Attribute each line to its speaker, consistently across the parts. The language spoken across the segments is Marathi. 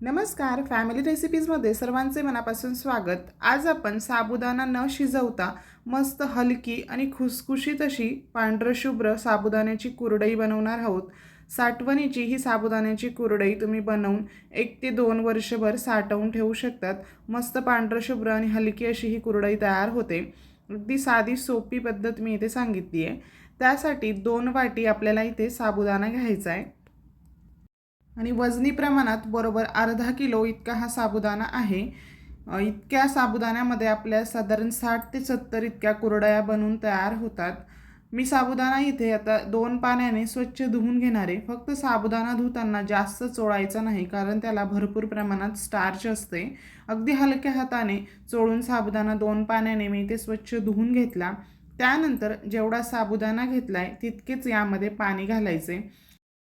Speaker 1: नमस्कार फॅमिली रेसिपीजमध्ये सर्वांचे मनापासून स्वागत. आज आपण साबुदाणा न शिजवता मस्त हलकी आणि खुसखुशीत अशी पांढरशुभ्र साबुदाण्याची कुरडई बनवणार आहोत. साठवणीची ही साबुदाण्याची कुरडई तुम्ही बनवून एक ते दोन वर्षभर साठवून ठेवू शकतात. मस्त पांढरशुभ्र आणि हलकी अशी ही कुरडई तयार होते. अगदी साधी सोपी पद्धत मी इथे सांगितली आहे त्यासाठी दोन वाटी आपल्याला इथे साबुदाणा घ्यायचा आहे आणि वजनी प्रमाणात बरोबर अर्धा किलो इतका हा साबुदाणा आहे. इतक्या साबुदाण्यामध्ये आपल्या साधारण साठ ते सत्तर इतक्या कुरडया बनवून तयार होतात. मी साबुदाणा इथे आता दोन पाण्याने स्वच्छ धुवून घेणार. आहे फक्त साबुदाणा धुताना जास्त चोळायचा नाही कारण त्याला भरपूर प्रमाणात स्टार्च असते. अगदी हलक्या हाताने चोळून साबुदाणा दोन पाण्याने मी इथे स्वच्छ धुवून घेतला. त्यानंतर जेवढा साबुदाणा घेतला आहे तितकेच यामध्ये पाणी घालायचे.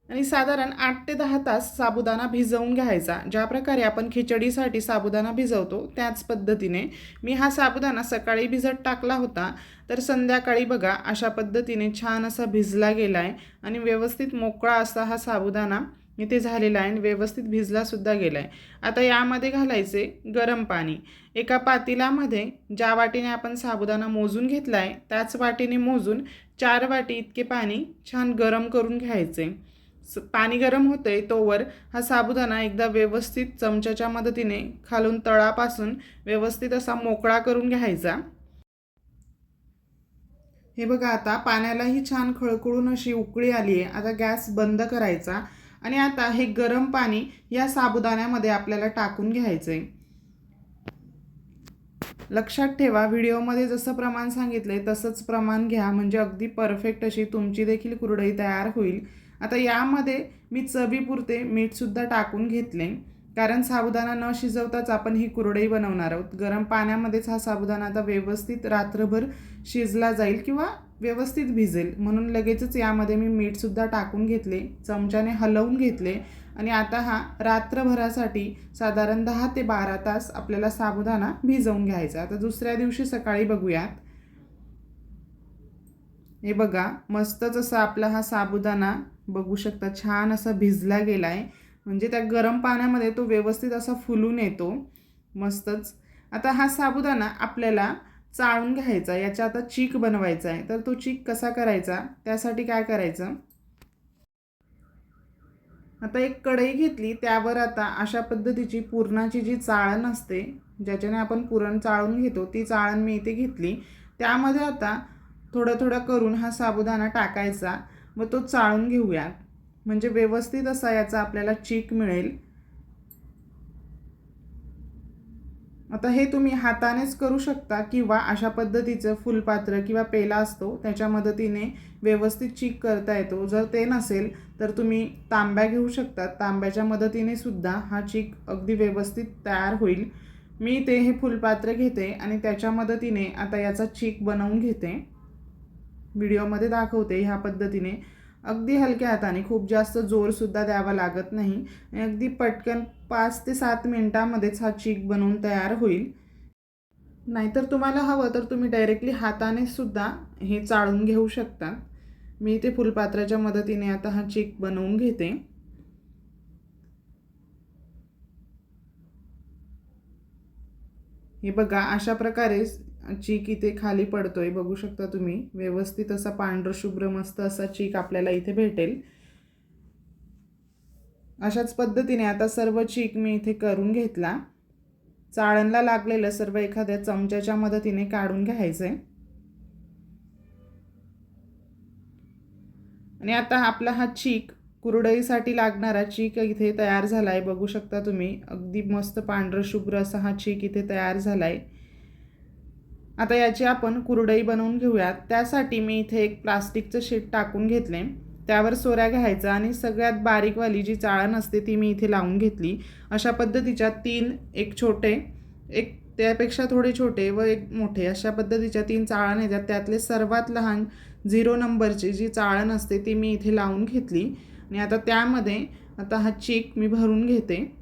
Speaker 1: आणि साधारण आठ ते दहा तास साबुदाणा भिजवून घ्यायचा. ज्या प्रकारे आपण खिचडीसाठी साबुदाणा भिजवतो त्याच पद्धतीने. मी हा साबुदाणा सकाळी भिजत टाकला होता तर संध्याकाळी बघा अशा पद्धतीने छान असा भिजला गेला आहे आणि व्यवस्थित मोकळा असा हा साबुदाणा इथे झालेला आहे आणि व्यवस्थित भिजलासुद्धा गेला आहे आता यामध्ये घालायचे गरम पाणी. एका पातेल्यामध्ये ज्या वाटीने आपण साबुदाणा मोजून घेतला आहे त्याच वाटीने मोजून चार वाटी इतके पाणी छान गरम करून घ्यायचे. पाणी गरम होते तोवर हा साबुदाणा एकदा व्यवस्थित चमच्याच्या मदतीने खालून तळापासून व्यवस्थित असा मोकळा करून घ्यायचा. हे बघा आता पाण्यालाही छान खळखळून अशी उकळी आली आहे. आता गॅस बंद करायचा आणि आता हे गरम पाणी या साबुदाण्यामध्ये आपल्याला टाकून घ्यायचं आहे लक्षात ठेवा व्हिडिओमध्ये जसं प्रमाण सांगितले तसंच प्रमाण घ्या. म्हणजे अगदी परफेक्ट अशी तुमची देखील कुरडई तयार होईल. आता यामध्ये मी चवीपुरते मीठसुद्धा टाकून घेतले. कारण साबुदाणा न शिजवताच आपण ही कुरडई बनवणार आहोत. गरम पाण्यामध्येच हा साबुदाणा आता व्यवस्थित रात्रभर शिजला जाईल किंवा व्यवस्थित भिजेल. म्हणून लगेचच यामध्ये मी मीठसुद्धा टाकून घेतले चमच्याने हलवून घेतले आणि आता हा रात्रभरासाठी साधारण दहा ते बारा तास आपल्याला साबुदाणा भिजवून घ्यायचा आता दुसऱ्या दिवशी सकाळी बघूयात. हे बघा मस्तच असा आपला हा साबुदाणा बघू शकता छान असा भिजला गेला आहे म्हणजे त्या गरम पाण्यामध्ये तो व्यवस्थित असा फुलून येतो. मस्तच. आता हा साबुदाणा आपल्याला चाळून घ्यायचा याचा आता चीक बनवायचा आहे. तर तो चीक कसा करायचा? त्यासाठी काय करायचं? आता एक कढई घेतली त्यावर आता अशा पद्धतीची पुरणाची जी चाळण असते ज्याच्याने आपण पुरण चाळून घेतो ती चाळण मी इथे घेतली. त्यामध्ये आता थोडं थोडं करून हा साबुदाणा टाकायचा. व तो चाळून घेऊयात म्हणजे व्यवस्थित असा याचा आपल्याला चीक मिळेल. आता हे तुम्ही हातानेच करू शकता किंवा अशा पद्धतीचं फुलपात्र किंवा पेला असतो त्याच्या मदतीने व्यवस्थित चीक करता येतो. जर ते नसेल तर तुम्ही तांब्या घेऊ शकता. तांब्याच्या मदतीने सुद्धा हा चीक अगदी व्यवस्थित तयार होईल. मी ते हे फुलपात्र घेते आणि त्याच्या मदतीने आता याचा चीक बनवून घेते. व्हिडिओमध्ये दाखवते ह्या पद्धतीने. अगदी हलक्या हाताने खूप जास्त जोरसुद्धा द्यावा लागत नाही. आणि अगदी पटकन पाच ते सात मिनटामध्येच हा चीक बनवून तयार होईल. नाहीतर तुम्हाला हवं तर तुम्ही डायरेक्टली हाताने सुद्धा हे चाळून घेऊ शकता. मी ते फुलपात्राच्या मदतीने आता हा चीक बनवून घेते. हे बघा अशा प्रकारे चीक इथे खाली पडतोय बघू शकता तुम्ही. व्यवस्थित असा पांढरशुभ्र मस्त असा चीक आपल्याला इथे भेटेल. अशाच पद्धतीने आता सर्व चीक मी इथे करून घेतला. चाळणला लागलेलं सर्व एखाद्या चमच्याच्या मदतीने काढून घ्यायचं आहे आणि आता आपला हा चीक कुरडईसाठी लागणारा चीक इथे तयार झाला आहे बघू शकता तुम्ही. अगदी मस्त पांढरशुभ्र असा हा चीक इथे तयार झाला आहे आता याची आपण कुरडई बनवून घेऊयात. त्यासाठी मी इथे एक प्लास्टिकचं शीट टाकून घेतले. त्यावर सोऱ्या घ्यायचा आणि सगळ्यात बारीकवाली जी चाळण असते ती मी इथे लावून घेतली. अशा पद्धतीच्या तीन एक छोटे एक त्यापेक्षा थोडे छोटे व एक मोठे अशा पद्धतीच्या तीन चाळण येतात त्यातले सर्वात लहान झिरो नंबरची जी चाळण असते ती मी इथे लावून घेतली. आणि आता त्यामध्ये आता हा चीक मी भरून घेते.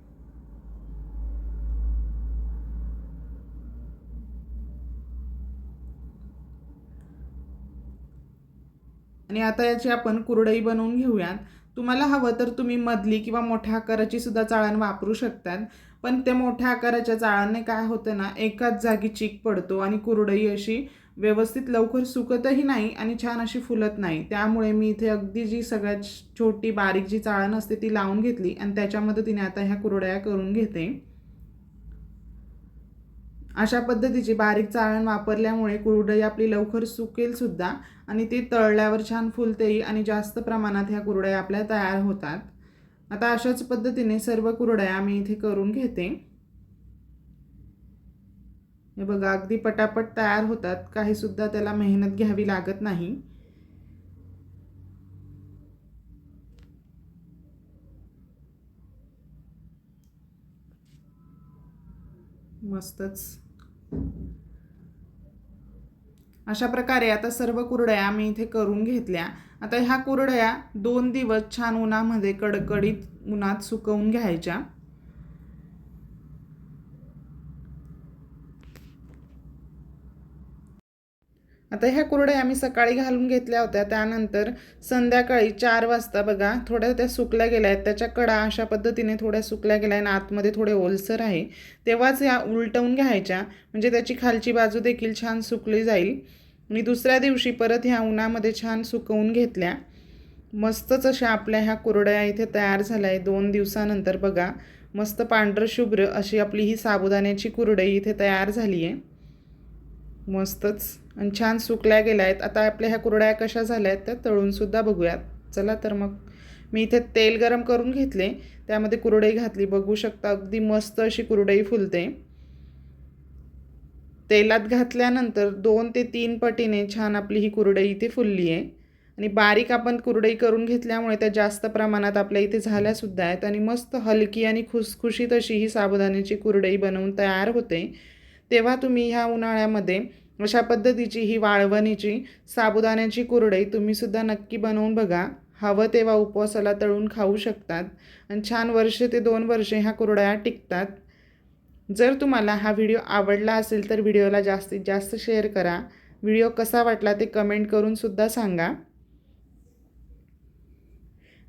Speaker 1: आणि आता याची आपण कुरडई बनवून घेऊयात. तुम्हाला हवं तर तुम्ही मधली किंवा मोठ्या आकाराची सुद्धा चाळण वापरू शकतात. पण त्या मोठ्या आकाराच्या चाळांनी काय होतं ना एकाच जागी चीक पडतो आणि कुरडई अशी व्यवस्थित लवकर सुकतही नाही आणि छान अशी फुलत नाही. त्यामुळे मी इथे अगदी जी सगळ्यात छोटी बारीक जी चाळण असते ती लावून घेतली आणि त्याच्या मदतीने आता ह्या कुरडया करून घेते. अशा पद्धतीची बारीक चाळण वापरल्यामुळे कुरडई आपली लवकर सुकेल सुद्धा आणि ती तळल्यावर छान फुलतेही आणि जास्त प्रमाणात ह्या कुरडया आपल्या तयार होतात. आता अशाच पद्धतीने सर्व कुरडया मी इथे करून घेते. हे बघा अगदी पटापट तयार होतात. काही सुद्धा त्याला मेहनत घ्यावी लागत नाही. मस्तच. अशा प्रकारे आता सर्व कुरडया मी इथे करून घेतल्या. आता ह्या कुरडया दोन दिवस छान उन्हामध्ये कडकडीत उन्हात सुकवून घ्यायच्या. आता ह्या कुरड्या आम्ही सकाळी घालून घेतल्या होत्या. त्यानंतर संध्याकाळी चार वाजता बघा थोड्या त्या सुकल्या गेल्या आहेत. त्याच्या कडा अशा पद्धतीने थोड्या सुकल्या गेल्या आणि आतमध्ये थोडे ओलसर आहे. तेव्हाच या उलटवून घ्यायच्या. म्हणजे त्याची खालची बाजू देखील छान सुकली जाईल. आणि दुसऱ्या दिवशी परत ह्या उन्हामध्ये छान सुकवून घेतल्या. मस्तच अशा आपल्या ह्या कुरड्या इथे तयार झाल्या आहे दोन दिवसानंतर बघा मस्त पांढरं शुभ्र अशी आपली ही साबुदाण्याची कुरडई इथे तयार झाली आहे मस्तच. आणि छान सुकल्या गेल्या आहेत आता आपल्या ह्या कुरड्या कशा झाल्या आहेत त्या तळूनसुद्धा बघूयात. चला तर मग. मी इथे तेल गरम करून घेतले. त्यामध्ये कुरडई घातली. बघू शकता अगदी मस्त अशी कुरडई फुलते. तेलात घातल्यानंतर दोन ते तीन पटीने छान आपली ही कुरडई इथे फुलली आहे आणि बारीक आपण कुरडई करून घेतल्यामुळे त्या जास्त प्रमाणात आपल्या इथे झाल्यासुद्धा आहेत. आणि मस्त हलकी आणि खुसखुशीत अशी ही साबुदाण्याची कुरडई बनवून तयार होते. तेव्हा तुम्ही ह्या उन्हाळ्यामध्ये अशा पद्धतीची ही वाळवणीची साबुदाण्याची कुरडई तुम्हीसुद्धा नक्की बनवून बघा. हवं तेव्हा उपवासाला तळून खाऊ शकतात. आणि छान वर्ष ते दोन वर्षे ह्या कुरड्या टिकतात. जर तुम्हाला हा व्हिडिओ आवडला असेल तर व्हिडिओला जास्तीत जास्त शेअर करा. व्हिडिओ कसा वाटला ते कमेंट करूनसुद्धा सांगा.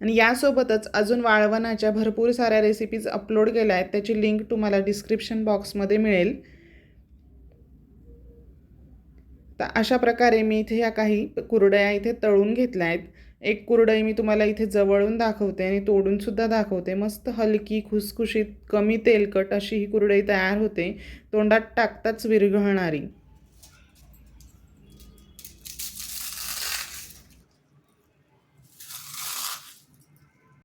Speaker 1: आणि यासोबतच अजून वाळवणाच्या भरपूर साऱ्या रेसिपीज अपलोड केल्या आहेत. त्याची लिंक तुम्हाला डिस्क्रिप्शन बॉक्समध्ये मिळेल. तर अशा प्रकारे मी इथे ह्या काही कुरडया इथे तळून घेतल्या आहेत. एक कुरडई मी तुम्हाला इथे जवळून दाखवते आणि तोडूनसुद्धा दाखवते. मस्त हलकी खुसखुशीत कमी तेलकट अशी ही कुरडई तयार होते. तोंडात टाकताच विरघळणारी.